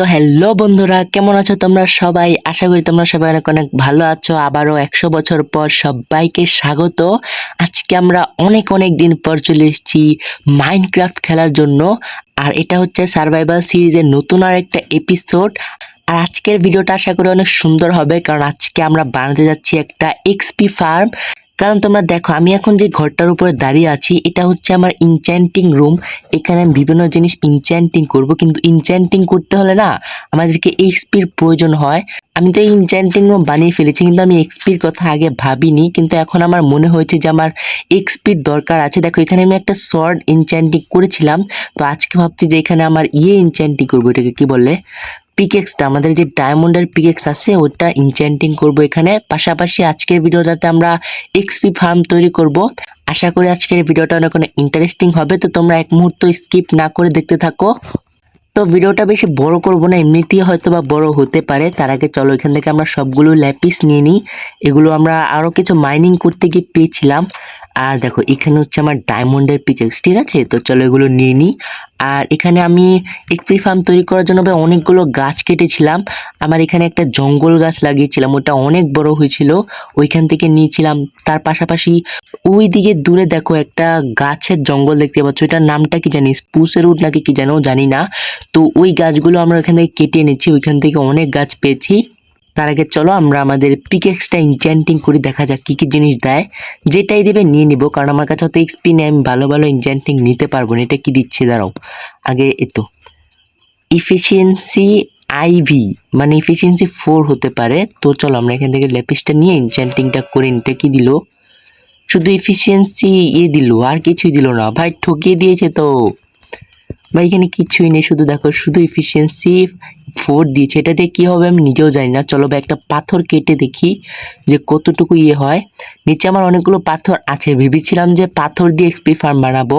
তো হ্যালো বন্ধুরা, কেমন আছো তোমরা সবাই? আশা করি তোমরা সবাই অনেক অনেক ভালো আছো। আবারও একশো বছর পর সবাইকে স্বাগত। আজকে আমরা অনেক অনেক দিন পর চলে এসেছি মাইনক্রাফট খেলার জন্য। আর এটা হচ্ছে সার্ভাইভাল সিরিজের নতুন আর একটা এপিসোড আর আজকের ভিডিওটা আশা করি অনেক সুন্দর হবে, কারণ আজকে আমরা বানাতে যাচ্ছি একটা এক্সপি ফার্ম কারণ তোমরা দেখো, আমি এখন যে ঘরটার উপরে দাঁড়িয়ে আছি, এটা হচ্ছে আমার ইনচ্যান্টিং রুম এখানে আমি বিভিন্ন জিনিস ইনচ্যান্টিং করব, কিন্তু ইনচ্যান্টিং করতে হলে না, আমাদেরকে এক্সপির প্রয়োজন হয়। আমি তো এই ইনচ্যান্টিং রুম বানিয়ে ফেলেছি, কিন্তু আমি এক্সপির কথা আগে ভাবিনি, কিন্তু এখন আমার মনে হয়েছে যে আমার এক্সপির দরকার আছে। দেখো, এখানে আমি একটা শর্ট ইনচ্যান্টিং করেছিলাম, তো আজকে ভাবছি যে এখানে আমার ইয়ে ইনচ্যান্টিং করব, এটাকে কি বলে? পিকেক্সটা আমাদের যে ডায়মন্ডের পিকেক্স আছে, ওটা ইনচ্যান্টিং করব এখানে। পাশাপাশি আজকের ভিডিওটাতে আমরা এক্সপি ফার্ম তৈরি করব। আশা করি আজকের ভিডিওটা অনেক অনেক ইন্টারেস্টিং হবে, তো তোমরা এক মুহূর্ত স্কিপ না করে দেখতে থাকো। তো ভিডিওটা বেশি বড় করব না এমনিতেই হয়তো বা বড় হতে পারে। তার আগে চলো, এখান থেকে আমরা সবগুলো ল্যাপিস নিয়ে নিই। এগুলো আমরা আরও কিছু মাইনিং করতে গিয়ে পেয়েছিলাম। আর দেখো, এখানে হচ্ছে আমার ডায়মন্ডের পিকেক্স ঠিক আছে? তো চলো এগুলো নিয়ে নিই। আর এখানে আমি একটি ফার্ম তৈরি করার জন্য অনেকগুলো গাছ কেটেছিলাম। আমার এখানে একটা জঙ্গল গাছ লাগিয়েছিলাম, ওটা অনেক বড় হয়েছিল। ওইখান থেকে নিয়েছিলাম। তার পাশাপাশি ওই দিকে দূরে দেখো একটা গাছের জঙ্গল দেখতে পাচ্ছ। ওইটার নামটা কি জানি স্পুসের উড নাকি কি জানো জানি না। তো ওই গাছগুলো আমরা এখান থেকে কেটে এনেছি। ওইখান থেকে অনেক গাছ পেয়েছি। তার আগে চলো, আমরা আমাদের পিকেক্সটা ইনচ্যান্টিং করে, দেখা যাক কী কী জিনিস দেয়। যেটাই দেবে নিয়ে নিব, কারণ আমার কাছে অত এক্সপি নেই, আমি ভালো ভালো ইনচ্যান্টিং নিতে পারব না। এটা কি দিচ্ছে? দাঁড়াও। আগে এতো ইফিসিয়েন্সি আইভি মানে ইফিসিয়েন্সি ফোর হতে পারে। তো চলো, আমরা এখান থেকে লেপিসটা নিয়ে ইনচ্যান্টিংটা করে নিতে কি দিল? শুধু ইফিসিয়েন্সি ইয়ে দিল, আর কিছুই দিল না। ভাই, ঠকিয়ে দিয়েছে তো। ভাই, এখানে কিছুই নেই, শুধু দেখো, শুধু ইফিসিয়েন্সি ফোর দিয়েছে। এটা দিয়ে কী হবে আমি নিজেও জানি না। চলো ভাই, একটা পাথর কেটে দেখি যে কতটুকু ইয়ে হয়। নিচে আমার অনেকগুলো পাথর আছে। ভেবেছিলাম যে পাথর দিয়ে এক্সপি ফার্ম বানাবো,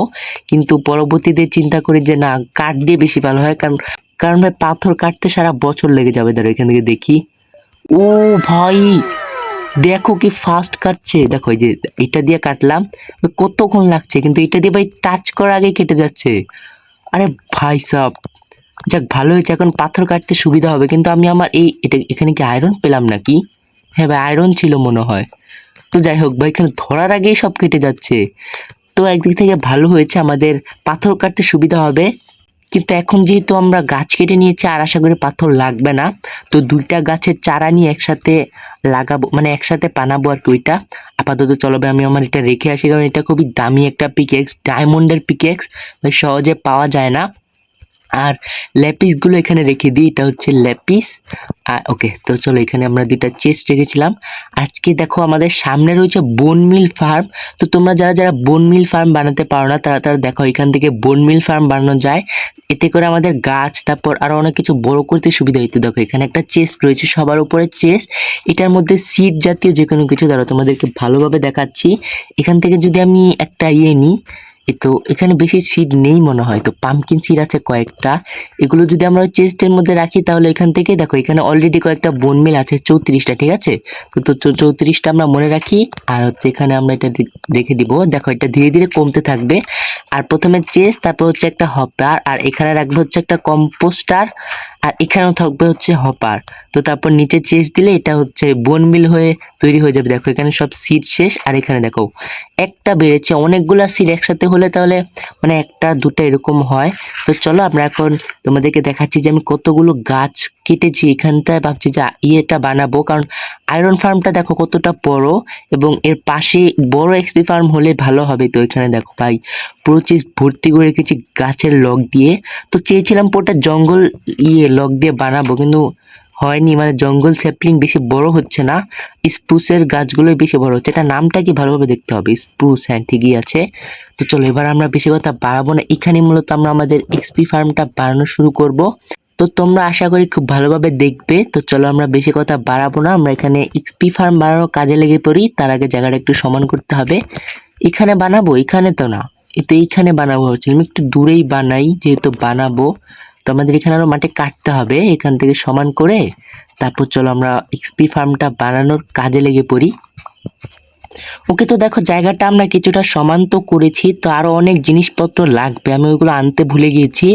কিন্তু পরবর্তীতে চিন্তা করি যে না, কাঠ দিয়ে বেশি ভালো হয়। কারণ কারণ ভাই, পাথর কাটতে সারা বছর লেগে যাবে। ধরো, এখান থেকে দেখি। ও ভাই, দেখো কি ফাস্ট কাটছে। দেখো যে এটা দিয়ে কাটলাম। কতক্ষণ লাগছে? কিন্তু এটা দিয়ে ভাই টাচ করার আগে কেটে যাচ্ছে। আরে ভাই সাব, যাক ভালো হয়েছে, এখন পাথর কাটতে সুবিধা হবে, কিন্তু আমি আমার এই, এটা এখানে কি আয়রন পেলাম নাকি? হ্যাঁ ভাই আয়রন ছিল মনে হয়। তো যাই হোক ভাই, এখানে ধরার আগেই সব কেটে যাচ্ছে। তো একদিক থেকে ভালো হয়েছে, আমাদের পাথর কাটতে সুবিধা হবে। কিন্তু এখন যেহেতু আমরা গাছ কেটে নিয়েছি আর আশা করি পাথর লাগবে না, তো দুইটা গাছের চারা নিয়ে একসাথে লাগাবো মানে একসাথে বানাবো আর কি ওইটা। আপাতত চলবে আমি আমার এটা রেখে আসি, কারণ এটা খুবই দামি একটা পিকেক্স ডায়মন্ডের পিকেক্স সহজে পাওয়া যায় না। আর ল্যাপিসগুলো এখানে রেখে দিই, এটা হচ্ছে ল্যাপিস। আর ওকে, তো চলো এখানে আমরা দুইটা চেস্ট রেখেছিলাম। আজকে দেখো আমাদের সামনে রয়েছে বনমিল ফার্ম তো তোমরা যারা যারা বনমিল ফার্ম বানাতে পারো না, তারা তারা দেখো এখান থেকে বনমিল ফার্ম বানানো যায়। এতে করে আমাদের গাছ, তারপর আরও অনেক কিছু বড় করতে সুবিধা হইতে। দেখো, এখানে একটা চেস্ট রয়েছে, সবার উপরে চেস্ট। এটার মধ্যে সিড জাতীয় যে কোনো কিছু দাঁড়ো তোমাদেরকে ভালোভাবে দেখাচ্ছি। এখান থেকে যদি আমি একটা ইয়ে নিই তো এখানে বেশি সিড নেই মনে হয়। তো পামকিন সিড আছে কয়েকটা। এগুলো যদি আমরা চেস্টের মধ্যে রাখি তাহলে এখান থেকে দেখো, এখানে অলরেডি কয়েকটা বনমিল আছে, চৌত্রিশটা, ঠিক আছে? তো তো চৌত্রিশটা আমরা মনে রাখি। আর হচ্ছে এখানে আমরা এটা রেখে দিব। দেখো, এটা ধীরে ধীরে কমতে থাকবে। আর প্রথমে চেস্ট তারপর হচ্ছে একটা হপার আর এখানে রাখবে হচ্ছে একটা কম্পোস্টার আর এখানেও থাকবে হচ্ছে হপার। তো তারপর নিচে চেস দিলে এটা হচ্ছে বোন মিল হয়ে তৈরি হয়ে যাবে। দেখো, এখানে সব সিট শেষ আর এখানে দেখো, একটা বেড়েছে। অনেকগুলো সিট একসাথে হলে তাহলে মানে একটা দুটো এরকম হয়। তো চলো আমরা এখন তোমাদেরকে দেখাচ্ছি যে আমি কতগুলো গাছ কেটেছি এখানটায় ভাবছি যে ইয়েটা বানাবো। কারণ আয়রন ফার্মটা দেখো কতটা বড় এবং এর পাশে বড় এক্সপি ফার্ম হলে ভালো হবে তো এখানে দেখো ভাই। পুরো চিজ ভর্তি করে রেখেছি গাছের লগ দিয়ে। তো চেয়েছিলাম পুরোটা জঙ্গল ইয়ে লগ দিয়ে বানাবো কিন্তু হয়নি মানে জঙ্গল স্যাপলিং বেশি বড় হচ্ছে না। স্প্রুসের গাছগুলোই বেশি বড় হচ্ছে। এটা নামটা কি ভালোভাবে দেখতে হবে? স্প্রুস হ্যাঁ ঠিকই আছে। তো চলো এবার আমরা বেশি কথা বাড়াবো না। এখানে মূলত আমরা আমাদের এক্সপি ফার্মটা বানানো শুরু করব। তো তোমরা আশা করি খুব ভালোভাবে দেখবে। তো চলো আমরা বেশি কথা বাড়াবো না। আমরা এখানে এক্সপি ফার্ম বানানোর কাজে লেগে পড়ি। তার আগে জায়গাটা একটু সমান করতে হবে। এখানে বানাবো, এখানে তো না। এতো এইখানে বানাবো হচ্ছে আমি একটু দূরেই বানাই, যেহেতু বানাবো। তো আমাদের এখানে আরও মাটি কাটতে হবে, এখান থেকে সমান করে। তারপর চলো আমরা এক্সপি ফার্মটা বানানোর কাজে লেগে পড়ি। ওকে তো দেখো, জায়গাটা আমরা কিছুটা সমান্ত করেছি, তো আরও অনেক জিনিসপত্র লাগবে। আমি ওইগুলো আনতে ভুলে গিয়েছি,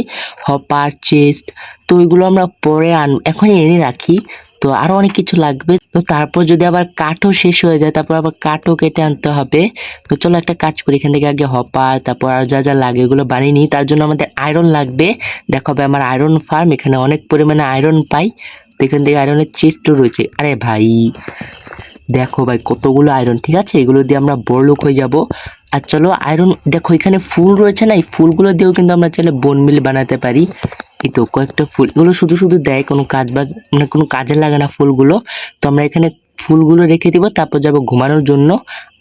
হপার, চেস্ট, তো ওইগুলো আমরা পরে আন, এখনই এনে রাখি, তো আরও অনেক কিছু লাগবে। তো তারপর যদি আবার কাঠও শেষ হয়ে যায়, তারপর আবার কাঠও কেটে আনতে হবে। তো চলো একটা কাজ করি, এখান থেকে আগে হপার, তারপর আর যা যা লাগে এগুলো বানিয়ে নিই। তার জন্য আমাদের আয়রন লাগবে। দেখো আমার আয়রন ফার্ম, এখানে অনেক পরিমাণে আয়রন পাই। তো এখান থেকে আয়রনের চেস্টও রয়েছে। আরে ভাই দেখো ভাই, কতগুলো আয়রন ঠিক আছে? এগুলো দিয়ে আমরা বড়লোক হয়ে যাব। আর চলো আয়রন দেখো, এখানে ফুল রয়েছে না? এই ফুলগুলো দিয়েও কিন্তু আমরা চাইলে বন মিল বানাতে পারি। এই তো, কয়েকটা ফুল। এগুলো শুধু শুধু দেয় কোনো কাজ বাজ মানে কোনো কাজে লাগে না ফুলগুলো। তো আমরা এখানে ফুলগুলো রেখে দিব, তারপর যাব ঘুমানোর জন্য।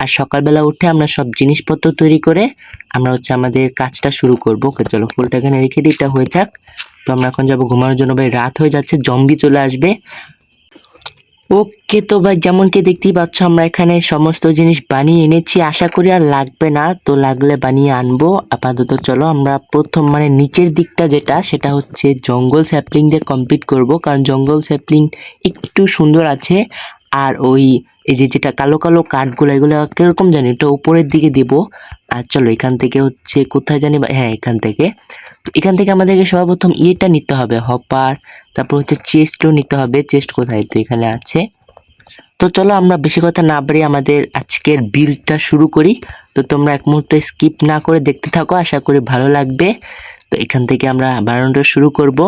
আর সকালবেলা উঠে আমরা সব জিনিসপত্র তৈরি করে আমরা হচ্ছে আমাদের কাজটা শুরু করব। ওকে, চলো, ফুলটা এখানে রেখে দিই, এটা হয়ে যাক তো আমরা এখন যাব ঘুমানোর জন্য। ভাই, রাত হয়ে যাচ্ছে জম্বি চলে আসবে। ওকে তো ভাই, যেমনটি দেখতেই পাচ্ছ, আমরা এখানে সমস্ত জিনিস বানিয়ে এনেছি। আশা করি আর লাগবে না, তো লাগলে বানিয়ে আনব। আপাতত চলো, আমরা প্রথম মানে নিচের দিকটা যেটা, সেটা হচ্ছে জঙ্গল স্যাপলিং দিয়ে কমপ্লিট করব। কারণ জঙ্গল স্যাপলিং একটু সুন্দর আছে। আর ওই, এই যে যেটা কালো কালো কাঠগুলো, এগুলো কীরকম জানি, ওটা উপরের দিকে দিব। আর চলো, এখান থেকে হচ্ছে কোথায় জানি হ্যাঁ এখান থেকে। তো এখান থেকে আমাদেরকে সর্বপ্রথম ইয়েটা নিতে হবে, হপার, তারপর হচ্ছে চেস্টও নিতে হবে, চেস্ট কোথায়? তো এখানে আছে। তো চলো আমরা বেশি কথা না বাড়িয়ে আমাদের আজকের বিলটা শুরু করি। তো তোমরা এক মুহূর্তে স্কিপ না করে দেখতে থাকো, আশা করি ভালো লাগবে। তো এখান থেকে আমরা বানানোটা শুরু করব।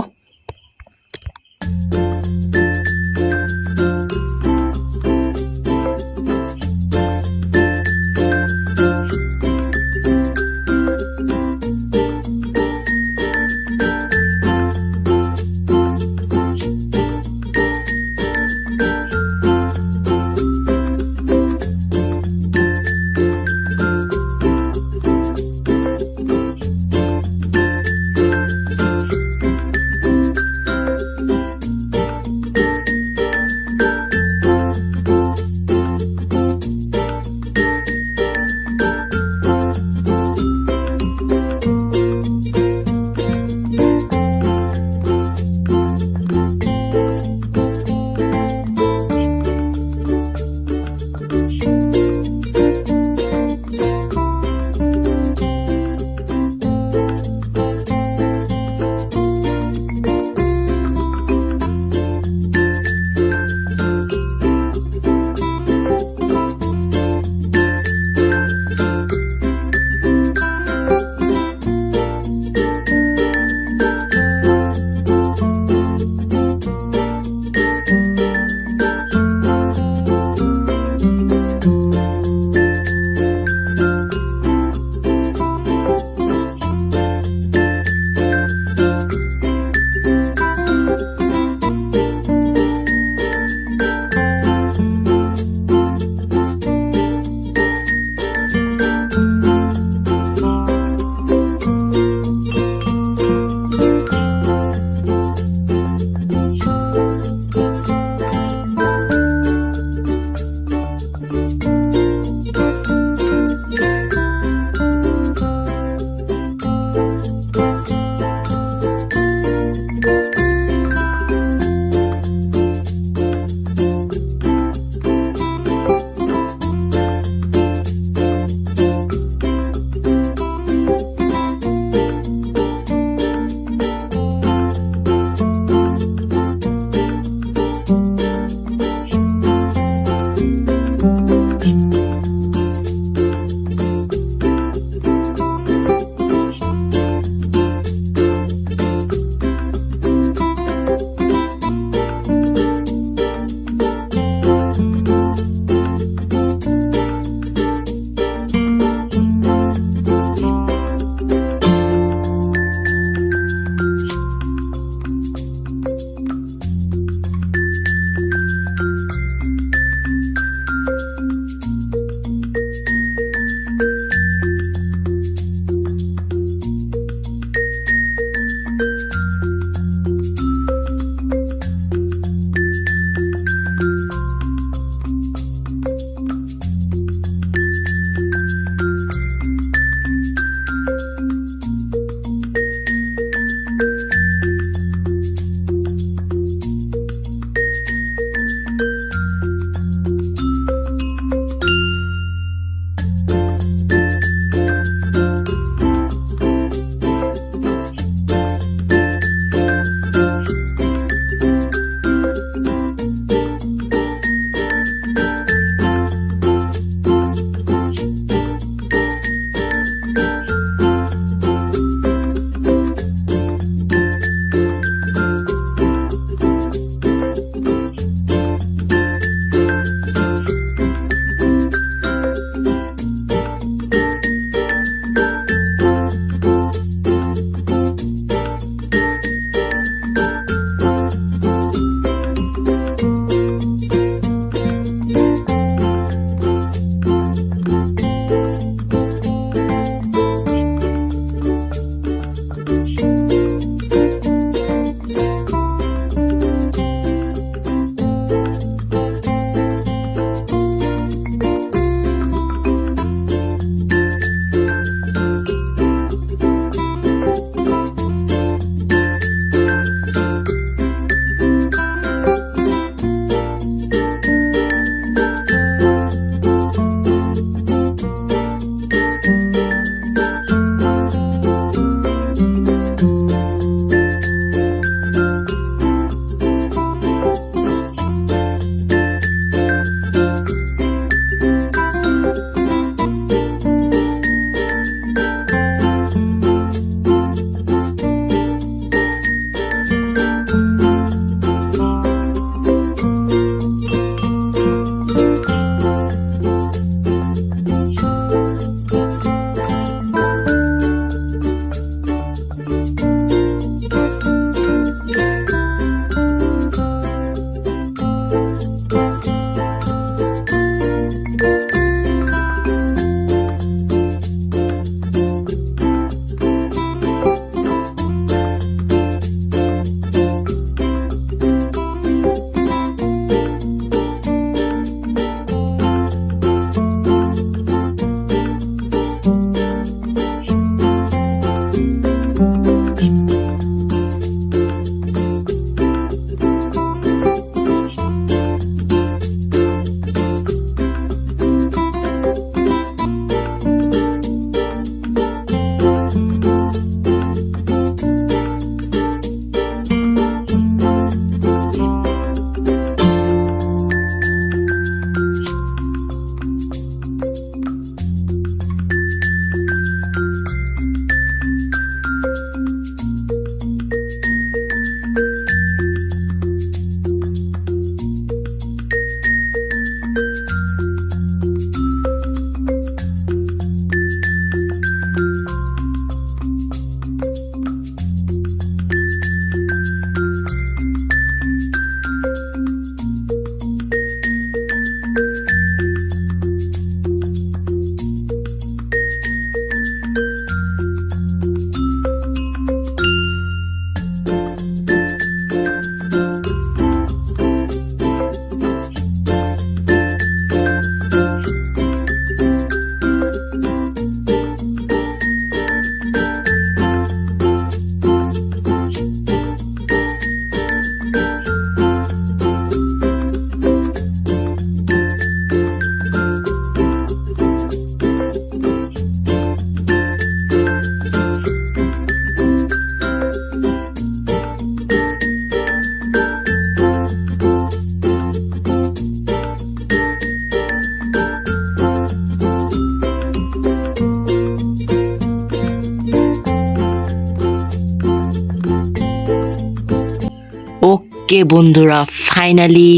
ওকে বন্ধুরা ফাইনালি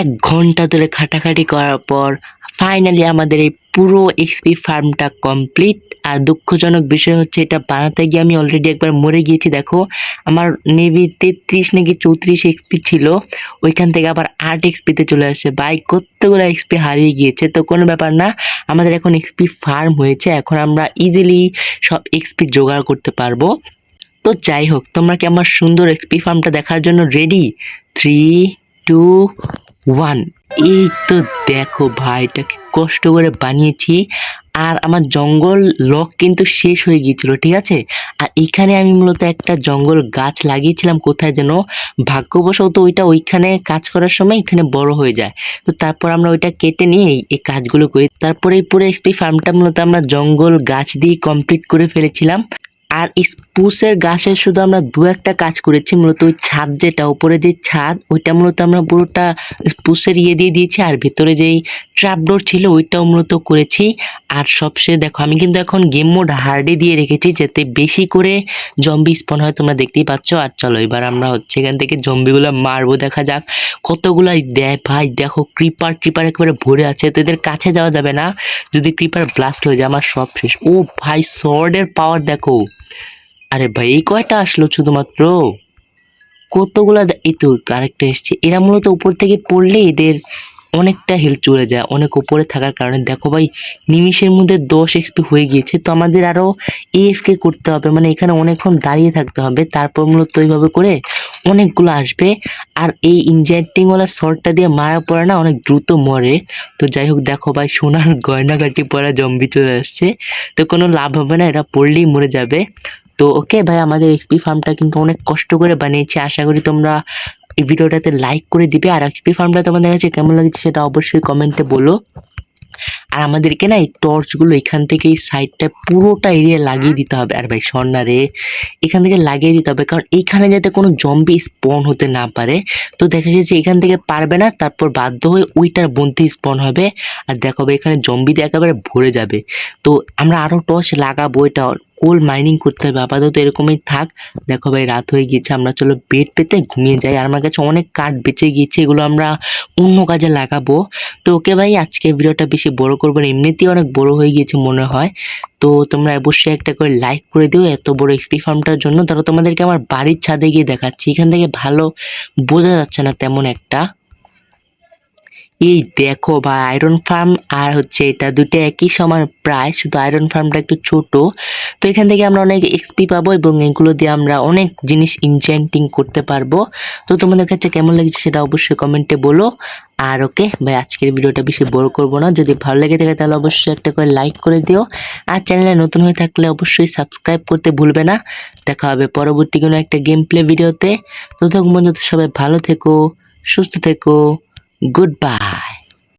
এক ঘণ্টা ধরে খাটাখাটি করার পর ফাইনালি আমাদের এই পুরো এক্সপি ফার্মটা কমপ্লিট আর দুঃখজনক বিষয় হচ্ছে এটা বানাতে গিয়ে আমি অলরেডি একবার মরে গিয়েছি, দেখো। আমার নেভি তেত্রিশ নাকি চৌত্রিশ এক্সপি ছিল, ওইখান থেকে আবার আট এক্সপিতে চলে আসছে। বাইক কতগুলো এক্সপি হারিয়ে গিয়েছে? তো কোনো ব্যাপার না, আমাদের এখন এক্সপি ফার্ম হয়েছে। এখন আমরা ইজিলি সব এক্সপি জোগাড় করতে পারব। তো যাই হোক, তোমরা কি আমার সুন্দর এক্সপি ফার্মটা দেখার জন্য রেডি থ্রি টু ওয়ান এই তো দেখো ভাই, এটাকে কষ্ট করে বানিয়েছি। আর আমার জঙ্গল লক কিন্তু শেষ হয়ে গিয়েছিল, ঠিক আছে? আর এখানে আমি মূলত একটা জঙ্গল গাছ লাগিয়েছিলাম, কোথায় যেন? ভাগ্যবশত ওইটা ওইখানে কাজ করার সময় এখানে বড় হয়ে যায়। তো তারপর আমরা ওইটা কেটে নিয়ে এই- কাজগুলো করি। তারপরে এই পুরো এক্সপি ফার্মটা মূলত আমরা জঙ্গল গাছ দিয়ে কমপ্লিট করে ফেলেছিলাম। আর স্পুসের গাছের শুধু আমরা দু একটা কাজ করেছি, মূলত ওই ছাদ যেটা উপরে যে ছাদ, ওইটা মূলত আমরা পুরোটা স্পুসের ইয়ে দিয়ে দিয়েছি আর ভিতরে যেই ট্র্যাপডোর ছিল, ওইটাও মূলত করেছি। আর সবশেষে দেখো, আমি কিন্তু এখন গেম মোড হার্ডে দিয়ে রেখেছি, যাতে বেশি করে জম্বি স্পন হয়, তোমরা দেখতেই পাচ্ছ। আর চলো, এবার আমরা হচ্ছে এখান থেকে জম্বিগুলো মারবো, দেখা যাক। কতগুলাই দেয় ভাই, দেখো ক্রিপার ক্রিপার একেবারে ভরে আছে, তো এদের কাছে যাওয়া যাবে না। যদি ক্রিপার ব্লাস্ট হয়ে যায়, আমার সব শেষ। ও ভাই সর্ডের পাওয়ার দেখো। আরে ভাই, এই কয়টা আসলো শুধুমাত্র? কতগুলা এই তো আরেকটা এসছে। এরা মূলত উপর থেকে পড়লে এদের অনেকটা হেলথ চলে যায়, অনেক উপরে থাকার কারণে। দেখো ভাই, নিমিষের মধ্যে দশ এক্সপি হয়ে গিয়েছে, তো আমাদের আরও এএফকে করতে হবে। মানে এখানে অনেকক্ষণ দাঁড়িয়ে থাকতে হবে। তারপর মূলত ওইভাবে করে অনেকগুলো আসবে। আর এই ইনজেক্টিংওয়ালা শর্টটা দিয়ে মারা পড়ে না অনেক দ্রুত মরে। তো যাই হোক, দেখো ভাই, সোনার গয়নাগাটি পরা জম্বি চলে আসছে। তো কোনো লাভ হবে না, এরা পড়লেই মরে যাবে। তো ওকে ভাই, আমাদের এক্সপি ফার্মটা কিন্তু অনেক কষ্ট করে বানিয়েছি। আশা করি তোমরা এই ভিডিওটাতে লাইক করে দিবে। আর এক্সপি ফার্মটা তোমাদের কাছে কেমন লাগছে সেটা অবশ্যই কমেন্টে বলো। আর আমাদেরকে না, এই টর্চগুলো এখান থেকে এই সাইডটা পুরোটা এরিয়া লাগিয়ে দিতে হবে। আর ভাই স্বর্ণারে এখান থেকে লাগিয়ে দিতে হবে। কারণ এইখানে যাতে কোনো জম্বি স্পন হতে না পারে, তো দেখা যাচ্ছে এখান থেকে পারবে না, তারপর বাধ্য হয়ে ওইটার বন্ধি স্পন হবে। আর দেখো এখানে জম্বি দিয়ে একেবারে ভরে যাবে। তো আমরা আরও টর্চ লাগাবো এটা কোল মাইনিং করতে হবে। আপাতত এরকমই থাক। দেখো ভাই, রাত হয়ে গিয়েছে। আমরা চলো বেড পেতে ঘুমিয়ে যাই। আর আমার কাছে অনেক কাঠ বেঁচে গিয়েছে। এগুলো আমরা অন্য কাজে লাগাবো। তো ওকে ভাই, আজকে ভিডিওটা বেশি বড় করব না। এমনিতেই অনেক বড় হয়ে গিয়েছে মনে হয়। তো তোমরা অবশ্যই একটা করে লাইক করে দিও। এত বড় এক্সপি ফার্মটার জন্য। ধরো তোমাদেরকে আমার বাড়ির ছাদে গিয়ে দেখাচ্ছি। এখান থেকে ভালো বোঝা যাচ্ছে না তেমন একটা। এই দেখো ভাই আয়রন ফার্ম আর হচ্ছে এটা দুটো একই সমান প্রায় শুধু আয়রন ফার্মটা একটু ছোট। তো এখান থেকে আমরা অনেক এক্সপি পাবো এবং এগুলো দিয়ে আমরা অনেক জিনিস ইনজেন্টিং করতে পারব। তো তোমাদের কাছে কেমন লেগেছে সেটা অবশ্যই কমেন্টে বলো। আর ওকে ভাই, আজকের ভিডিওটা বেশি বড় করব না। যদি ভালো লেগে থাকে তাহলে অবশ্যই একটা করে লাইক করে দিও। আর চ্যানেলে নতুন হয়ে থাকলে অবশ্যই সাবস্ক্রাইব করতে ভুলবে না। দেখা হবে পরবর্তী কোনো একটা গেম প্লে ভিডিওতে। ততক্ষণ পর্যন্ত সবাই ভালো থেকো, সুস্থ থেকো। Good bye